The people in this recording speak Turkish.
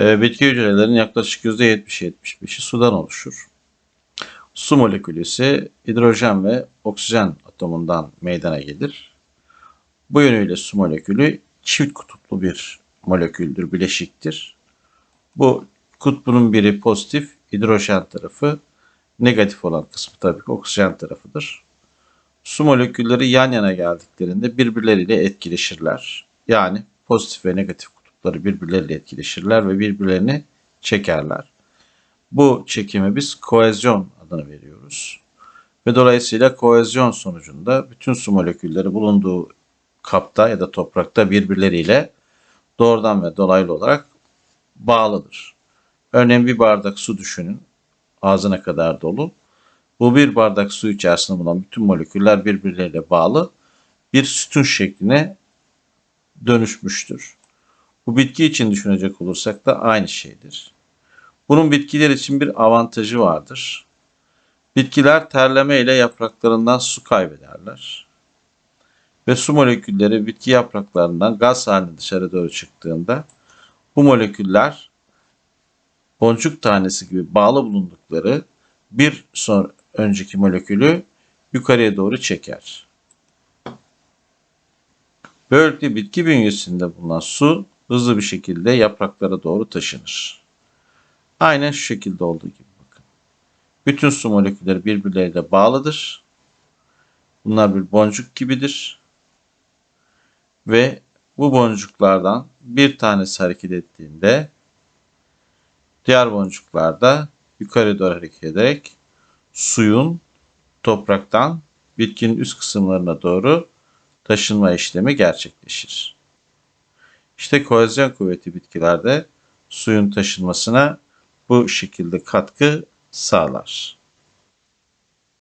Ee, bitki hücrelerinin yaklaşık %70-75'i sudan oluşur. Su molekülü ise hidrojen ve oksijen atomundan meydana gelir. Bu yönüyle su molekülü çift kutuplu bir moleküldür, bileşiktir. Bu kutbunun biri pozitif, hidrojen tarafı, negatif olan kısmı tabii ki oksijen tarafıdır. Su molekülleri yan yana geldiklerinde birbirleriyle etkileşirler. Yani pozitif ve negatif kutupları birbirleriyle etkileşirler ve birbirlerini çekerler. Bu çekime biz koezyon adını veriyoruz. Ve dolayısıyla koezyon sonucunda bütün su molekülleri bulunduğu kapta ya da toprakta birbirleriyle doğrudan ve dolaylı olarak bağlıdır. Örneğin bir bardak su düşünün. Ağzına kadar dolu. Bu bir bardak su içerisinde bulunan bütün moleküller birbirleriyle bağlı bir sütun şekline dönüşmüştür. Bu bitki için düşünecek olursak da aynı şeydir. Bunun bitkiler için bir avantajı vardır. Bitkiler terleme ile yapraklarından su kaybederler. Ve su molekülleri bitki yapraklarından gaz halinde dışarı doğru çıktığında bu moleküller boncuk tanesi gibi bağlı bulundukları bir son önceki molekülü yukarıya doğru çeker. Böylelikle bitki bünyesinde bulunan su hızlı bir şekilde yapraklara doğru taşınır. Aynen şu şekilde olduğu gibi bakın. Bütün su molekülleri birbirleriyle bağlıdır. Bunlar bir boncuk gibidir. Ve bu boncuklardan bir tanesi hareket ettiğinde diğer boncuklar da yukarı doğru hareket ederek suyun topraktan bitkinin üst kısımlarına doğru taşınma işlemi gerçekleşir. İşte kohezyon kuvveti bitkilerde suyun taşınmasına bu şekilde katkı sağlar.